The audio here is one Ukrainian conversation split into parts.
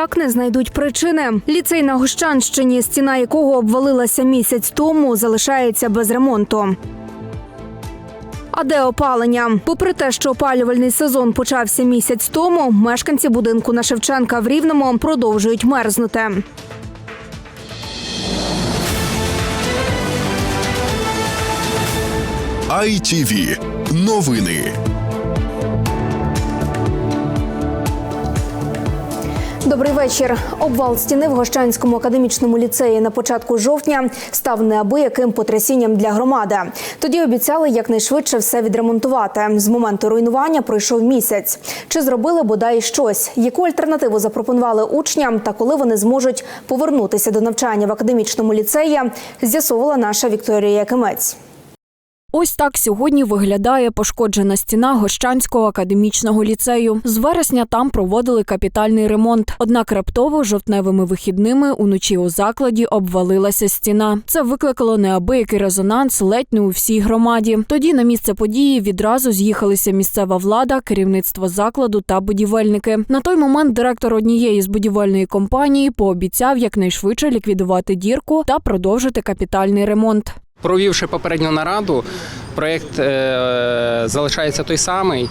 ніяк не знайдуть причини. Ліцей на Гощанщині, стіна якого обвалилася місяць тому, залишається без ремонту. А де опалення? Попри те, що опалювальний сезон почався місяць тому, мешканці будинку на Шевченка в Рівному продовжують мерзнути. ITV. Новини. Добрий вечір. Обвал стіни в Гощанському академічному ліцеї на початку жовтня став неабияким потрясінням для громади. Тоді обіцяли якнайшвидше все відремонтувати. З моменту руйнування пройшов місяць. Чи зробили бодай щось? Яку альтернативу запропонували учням та коли вони зможуть повернутися до навчання в академічному ліцеї? З'ясовувала наша Вікторія Якимець. Ось так сьогодні виглядає пошкоджена стіна Гощанського академічного ліцею. З вересня там проводили капітальний ремонт. Однак раптово жовтневими вихідними уночі у закладі обвалилася стіна. Це викликало неабиякий резонанс ледь не у всій громаді. Тоді на місце події відразу з'їхалися місцева влада, керівництво закладу та будівельники. На той момент директор однієї з будівельної компанії пообіцяв якнайшвидше ліквідувати дірку та продовжити капітальний ремонт. Провівши попередню нараду, проєкт е, залишається той самий.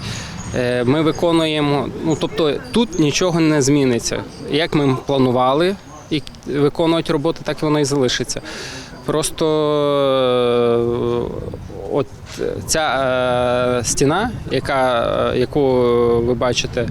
Е, ми виконуємо, ну тобто тут нічого не зміниться. Як ми планували і виконувати роботи, так воно і залишиться. Просто е, от ця стіна, яка, яку ви бачите,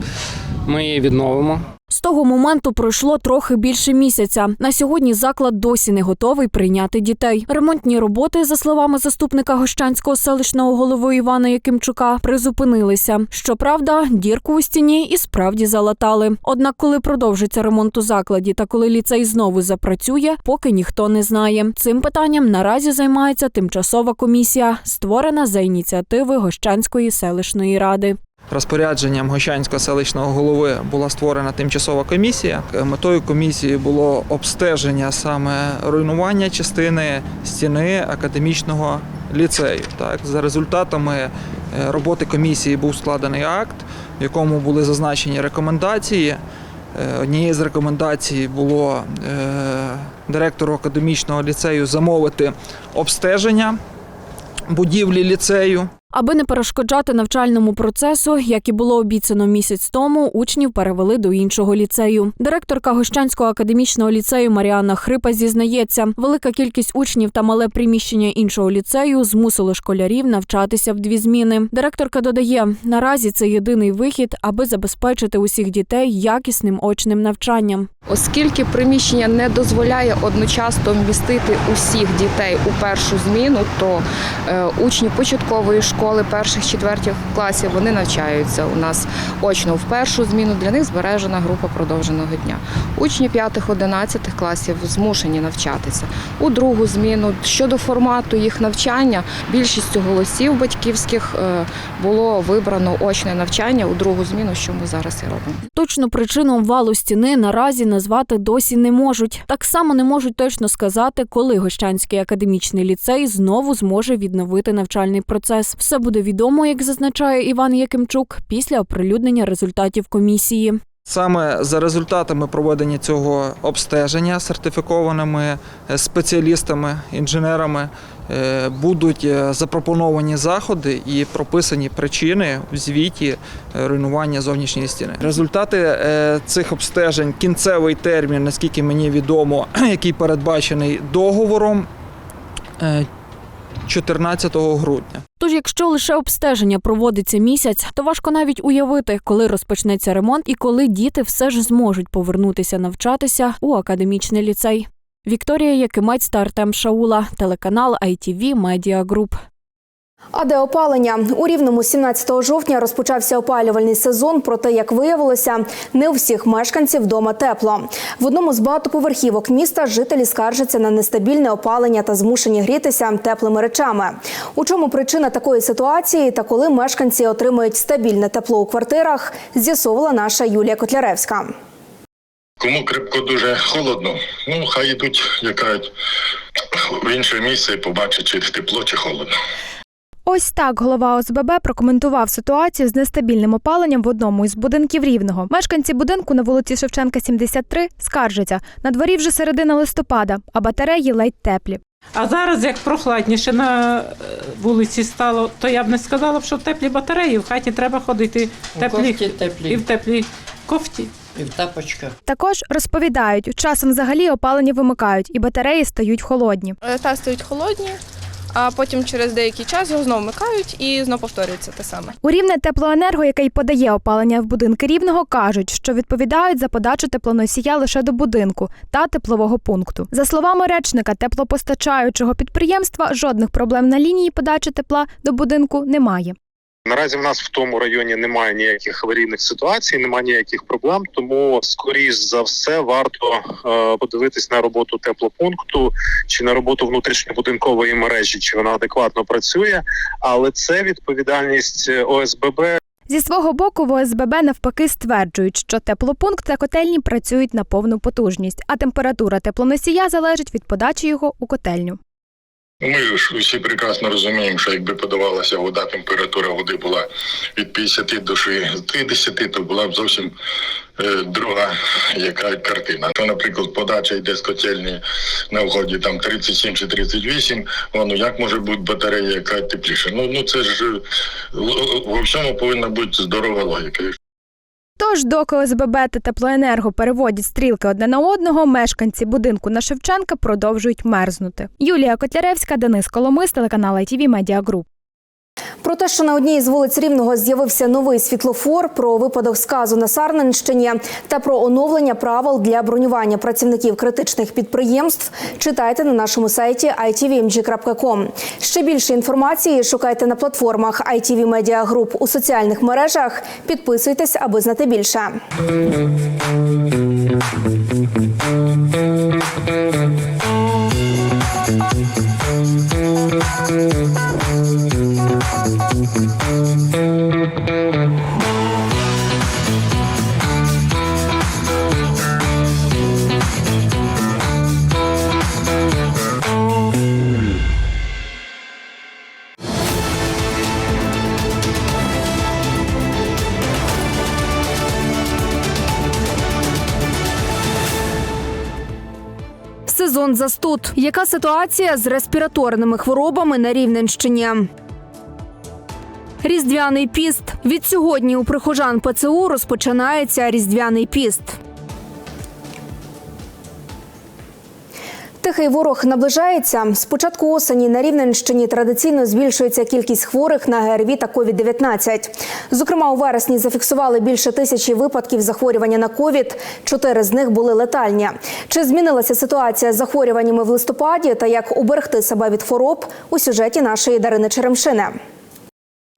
ми її відновимо. З того моменту пройшло трохи більше місяця. На сьогодні заклад досі не готовий прийняти дітей. Ремонтні роботи, за словами заступника Гощанського селищного голови Івана Якимчука, призупинилися. Щоправда, дірку у стіні і справді залатали. Однак, коли продовжиться ремонт у закладі та коли ліцей знову запрацює, поки ніхто не знає. Цим питанням наразі займається тимчасова комісія, створена за ініціативи Гощанської селищної ради. Розпорядженням Гощанського селищного голови була створена тимчасова комісія. Метою комісії було обстеження саме руйнування частини стіни академічного ліцею. Так, за результатами е, роботи комісії був складений акт, в якому були зазначені рекомендації. Е, Однією з рекомендацій було е, директору академічного ліцею замовити обстеження будівлі ліцею. Аби не перешкоджати навчальному процесу, як і було обіцяно місяць тому, учнів перевели до іншого ліцею. Директорка Гощанського академічного ліцею Маріанна Хрипа зізнається, велика кількість учнів та мале приміщення іншого ліцею змусило школярів навчатися в дві зміни. Директорка додає, наразі це єдиний вихід, аби забезпечити усіх дітей якісним очним навчанням. Оскільки приміщення не дозволяє одночасно вмістити усіх дітей у першу зміну, то е, учні початкової школи перших четвертих класів вони навчаються у нас очно в першу зміну. Для них збережена група продовженого дня. Учні п'ятих, одинадцятих класів змушені навчатися у другу зміну. Щодо формату їх навчання, більшістю голосів батьківських е, було вибрано очне навчання у другу зміну, що ми зараз і робимо. Точну причину обвалу стіни наразі назвати досі не можуть. Так само не можуть точно сказати, коли Гощанський академічний ліцей знову зможе відновити навчальний процес. Все буде відомо, як зазначає Іван Якимчук, після оприлюднення результатів комісії. Саме за результатами проведення цього обстеження сертифікованими е, спеціалістами, інженерами будуть е, запропоновані заходи і прописані причини в звіті е, руйнування зовнішньої стіни. Результати е, цих обстежень, кінцевий термін, наскільки мені відомо, який передбачений договором е, 14 грудня. Тож, якщо лише обстеження проводиться місяць, то важко навіть уявити, коли розпочнеться ремонт і коли діти все ж зможуть повернутися навчатися у академічний ліцей. Вікторія Якимець та Артем Шаула, телеканал ITV Media Group. А де опалення у рівному 17 жовтня розпочався опалювальний сезон. Проте, як виявилося, не у всіх мешканців вдома тепло. В одному з багатоповерхівок міста жителі скаржаться на нестабільне опалення та змушені грітися теплими речами. У чому причина такої ситуації та коли мешканці отримують стабільне тепло у квартирах, з'ясовувала наша Юлія Котляревська. Кому крепко дуже холодно, ну хай йдуть, як кажуть, в інше місце і побачать, чи тепло, чи холодно. Ось так голова ОСББ прокоментував ситуацію з нестабільним опаленням в одному із будинків рівного. Мешканці будинку на вулиці Шевченка, 73, скаржаться. На дворі вже середина листопада, а батареї ледь теплі. А зараз, як прохладніше на е, вулиці стало, то я б не сказала що теплі батареї. В хаті треба ходити теплі, кофті теплі. і в теплій кофті. І в тапочках. Також розповідають, часом взагалі опалення вимикають і батареї стають холодні. Е, Та стають холодні, а потім через деякий час його знову вмикають і знову повторюється те саме. У рівне теплоенерго, яке й подає опалення в будинки рівного, кажуть, що відповідають за подачу теплоносія лише до будинку та теплового пункту. За словами речника теплопостачаючого підприємства, жодних проблем на лінії подачі тепла до будинку немає. Наразі в нас в тому районі немає ніяких аварійних ситуацій, немає ніяких проблем. Тому, скоріш за все, варто е, подивитись на роботу теплопункту чи на роботу внутрішньобудинкової мережі, чи вона адекватно працює. Але це відповідальність е, ОСББ Зі свого боку, в ОСББ навпаки стверджують, що теплопункт та котельні працюють на повну потужність, а температура теплоносія залежить від подачі його у котельню. Ми ж усі прекрасно розуміємо, що якби подавалася вода, температура води була від 50 до 60, то була б зовсім е, друга яка картина. То, наприклад, подача йде з котельні на вході там 37 чи 38, воно як може бути батарея, яка тепліша? Ну, ну це ж е, во всьому повинна бути здорова логіка. Тож, доки ОСББ та теплоенерго переводять стрілки одне на одного, мешканці будинку на Шевченка продовжують мерзнути. Юлія Котляревська, Денис Коломис, телеканал ITV Media Group. Про те, що на одній з вулиць Рівного з'явився новий світлофор, про випадок сказу на Сарненщині та про оновлення правил для бронювання працівників критичних підприємств читайте на нашому сайті itvmg.com. Ще більше інформації шукайте на платформах ITV Media Group у соціальних мережах. Підписуйтесь, аби знати більше. Сезон застуд. Яка ситуація з респіраторними хворобами на Рівненщині? Різдвяний піст. Від сьогодні у прихожан ПЦУ розпочинається різдвяний піст. Тихий ворог наближається. З початку осені на Рівненщині традиційно збільшується кількість хворих на ГРВІ та COVID-19. Зокрема, у вересні зафіксували більше тисячі випадків захворювання на ковід. Чотири з них були летальні. Чи змінилася ситуація з захворюваннями в листопаді та як уберегти себе від хвороб у сюжеті нашої Дарини Черемшини?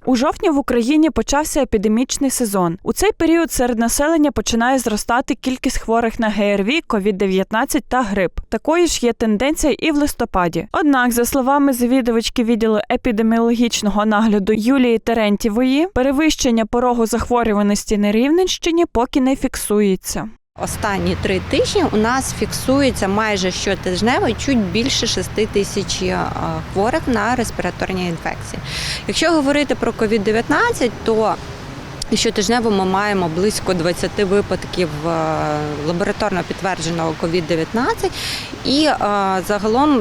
У жовтні в Україні почався епідемічний сезон. У цей період серед населення починає зростати кількість хворих на ГРВІ, COVID-19 та грип. Такою ж є тенденція і в листопаді. Однак, за словами завідувачки відділу епідеміологічного нагляду Юлії Терентєвої, перевищення порогу захворюваності на Рівненщині поки не фіксується. Останні три тижні у нас фіксується майже щотижнево чуть більше 6 тисяч е, хворих на респіраторні інфекції. Якщо говорити про COVID-19, то Щотижнево ми маємо близько 20 випадків е, лабораторно підтвердженого COVID-19 і е, загалом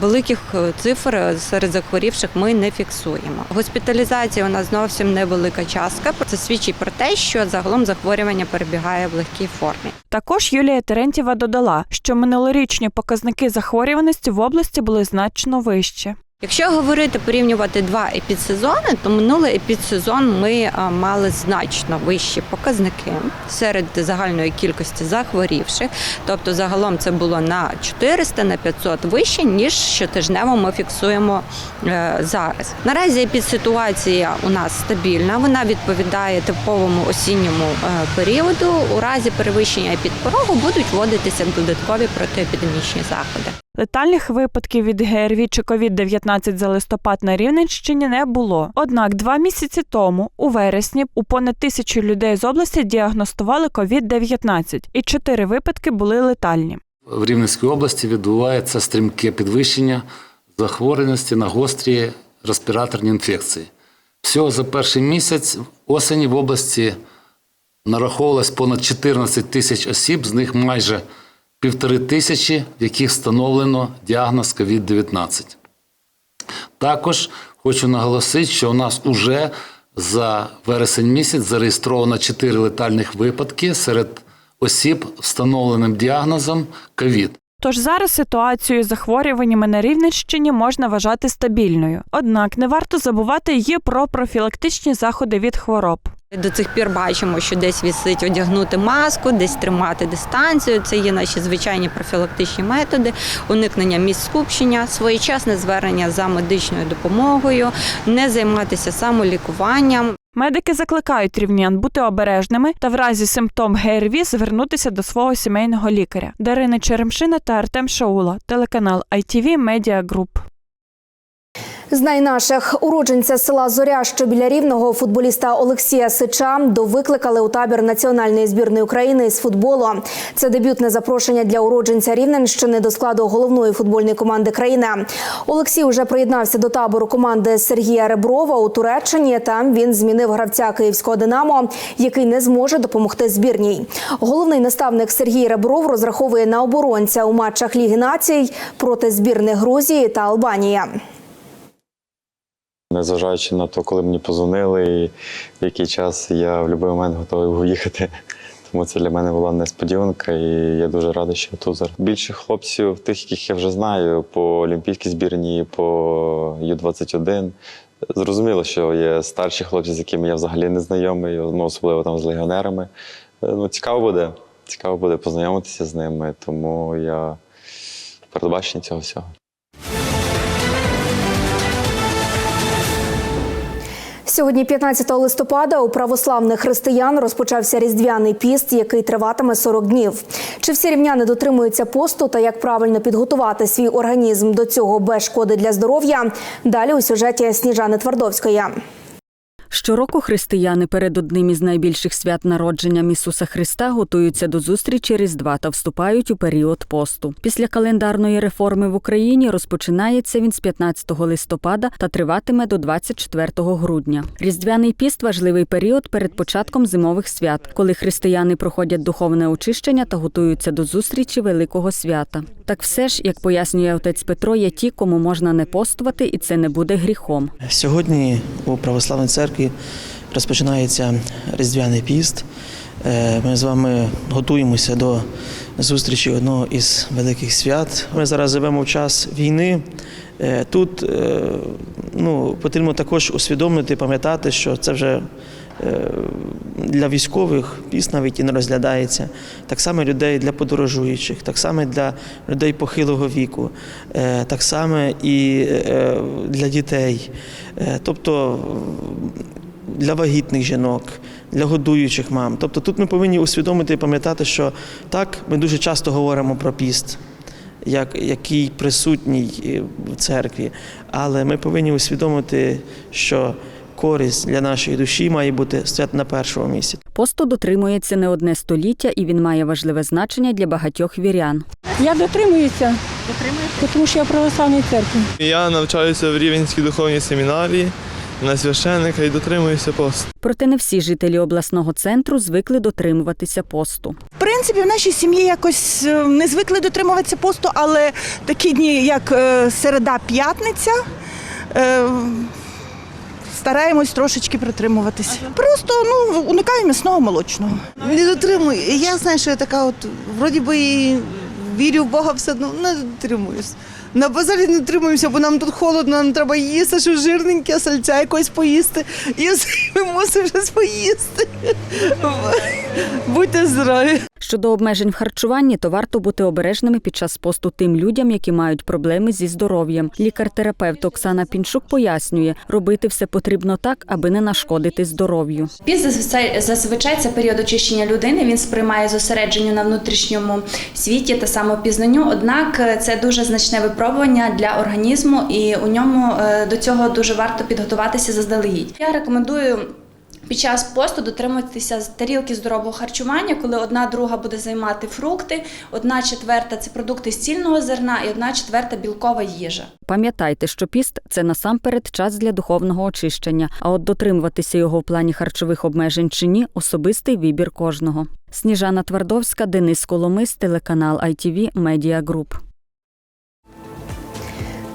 великих цифр серед захворівших ми не фіксуємо. Госпіталізація у нас зовсім невелика частка. Це свідчить про те, що загалом захворювання перебігає в легкій формі. Також Юлія Терентєва додала, що минулорічні показники захворюваності в області були значно вищі. Якщо говорити порівнювати два епідсезони, то минулий епідсезон ми мали значно вищі показники серед загальної кількості захворівших. Тобто, загалом це було на 400 на 500 вище, ніж щотижнево ми фіксуємо е, зараз. Наразі епідситуація у нас стабільна, вона відповідає типовому осінньому е, періоду. У разі перевищення епідпорогу будуть вводитися додаткові протиепідемічні заходи. Летальних випадків від ГРВІ чи COVID-19 за листопад на Рівненщині не було. Однак два місяці тому, у вересні, у понад тисячу людей з області діагностували COVID-19, і чотири випадки були летальні. В Рівненській області відбувається стрімке підвищення захворюваності на гострі респіраторні інфекції. Всього за перший місяць осені в області нараховувалось понад 14 тисяч осіб, з них майже півтори тисячі, в яких встановлено діагноз COVID-19. Також хочу наголосити, що у нас уже за вересень місяць зареєстровано 4 летальних випадки серед осіб встановленим діагнозом COVID. Тож зараз ситуацію з захворюваннями на Рівненщині можна вважати стабільною. Однак не варто забувати і про профілактичні заходи від хвороб. До цих пір бачимо, що десь вісить одягнути маску, десь тримати дистанцію. Це є наші звичайні профілактичні методи, уникнення місць скупчення, своєчасне звернення за медичною допомогою, не займатися самолікуванням. Медики закликають рівнян бути обережними та в разі симптом ГРВІ звернутися до свого сімейного лікаря. Дарина Черемшина та Артем Шаула, телеканал ITV Media Group. Знай наших уродженця села Зоря, що біля рівного футболіста Олексія Сича довикликали у табір національної збірної України з футболу. Це дебютне запрошення для уродженця Рівненщини до складу головної футбольної команди країни. Олексій уже приєднався до табору команди Сергія Реброва у Туреччині. Там він змінив гравця київського Динамо, який не зможе допомогти збірній. Головний наставник Сергій Ребров розраховує на оборонця у матчах Ліги націй проти збірних Грузії та Албанії. Незважаючи на те, коли мені позвонили і в який час я в будь-який момент готовий був їхати. Тому це для мене була несподіванка, і я дуже радий, що я тут зараз. Більше хлопців, тих, яких я вже знаю, по олімпійській збірні, по Ю-21. Зрозуміло, що є старші хлопці, з якими я взагалі не знайомий, ну, особливо там з легіонерами. Е, Ну, цікаво буде. Цікаво буде познайомитися з ними, тому я в передбаченні цього всього. Сьогодні, 15 листопада, у православних християн розпочався різдвяний піст, який триватиме 40 днів. Чи всі рівняни дотримуються посту та як правильно підготувати свій організм до цього без шкоди для здоров'я? Далі у сюжеті Сніжани Твардовської. Щороку християни перед одним із найбільших свят народженням Ісуса Христа готуються до зустрічі Різдва та вступають у період посту. Після календарної реформи в Україні розпочинається він з 15 листопада та триватиме до 24 грудня. Різдвяний піст важливий період перед початком зимових свят, коли християни проходять духовне очищення та готуються до зустрічі великого свята. Так все ж, як пояснює отець Петро, є ті, кому можна не постувати, і це не буде гріхом. Сьогодні у православній церкві розпочинається Різдвяний піст. Е, Ми з вами готуємося до зустрічі одного із великих свят. Ми зараз живемо в час війни. Е, Тут е, ну, потрібно також усвідомити, пам'ятати, що це вже для військових піст навіть і не розглядається. Так само людей для подорожуючих, так само для людей похилого віку, так само і для дітей. Тобто для вагітних жінок, для годуючих мам. Тобто тут ми повинні усвідомити і пам'ятати, що так, ми дуже часто говоримо про піст, як, який присутній е, в церкві, але ми повинні усвідомити, що користь для нашої душі має бути стояти на першому місці. Посту дотримується не одне століття, і він має важливе значення для багатьох вірян. Я дотримуюся, тому що я православній церкві. Я навчаюся в Рівенській духовній семінарії на священника і дотримуюся посту. Проте не всі жителі обласного центру звикли дотримуватися посту. В принципі, в нашій сім'ї якось е, не звикли дотримуватися посту, але такі дні, як е, середа, п'ятниця. е, Стараємось трошечки притримуватися. Просто ну уникаємо м'ясного молочного. Не дотримую. Я знаю, що я така, от вроді би і вірю в Бога, все одно не дотримуюсь. На базарі не тримаємося, бо нам тут холодно, нам треба їсти, що жирненьке, сальця якось поїсти. І ми мусимо щось поїсти. Будьте здорові. Щодо обмежень в харчуванні, то варто бути обережними під час посту тим людям, які мають проблеми зі здоров'ям. Лікар-терапевт Оксана Пінчук пояснює, робити все потрібно так, аби не нашкодити здоров'ю. Піст зазвичай, це період очищення людини. Він сприймає зосередженню на внутрішньому світі та самопізнанню. Однак е, це дуже значне випробування для організму, і у ньому е, до цього дуже варто підготуватися заздалегідь. Я рекомендую. Під час посту дотримуватися тарілки здорового харчування, коли одна друга буде займати фрукти, одна четверта це продукти з цільного зерна і одна четверта білкова їжа. Пам'ятайте, що піст це насамперед час для духовного очищення, а от дотримуватися його в плані харчових обмежень чи ні особистий вибір кожного. Сніжана Твардовська, Денис Коломис, телеканал ITV Media Group.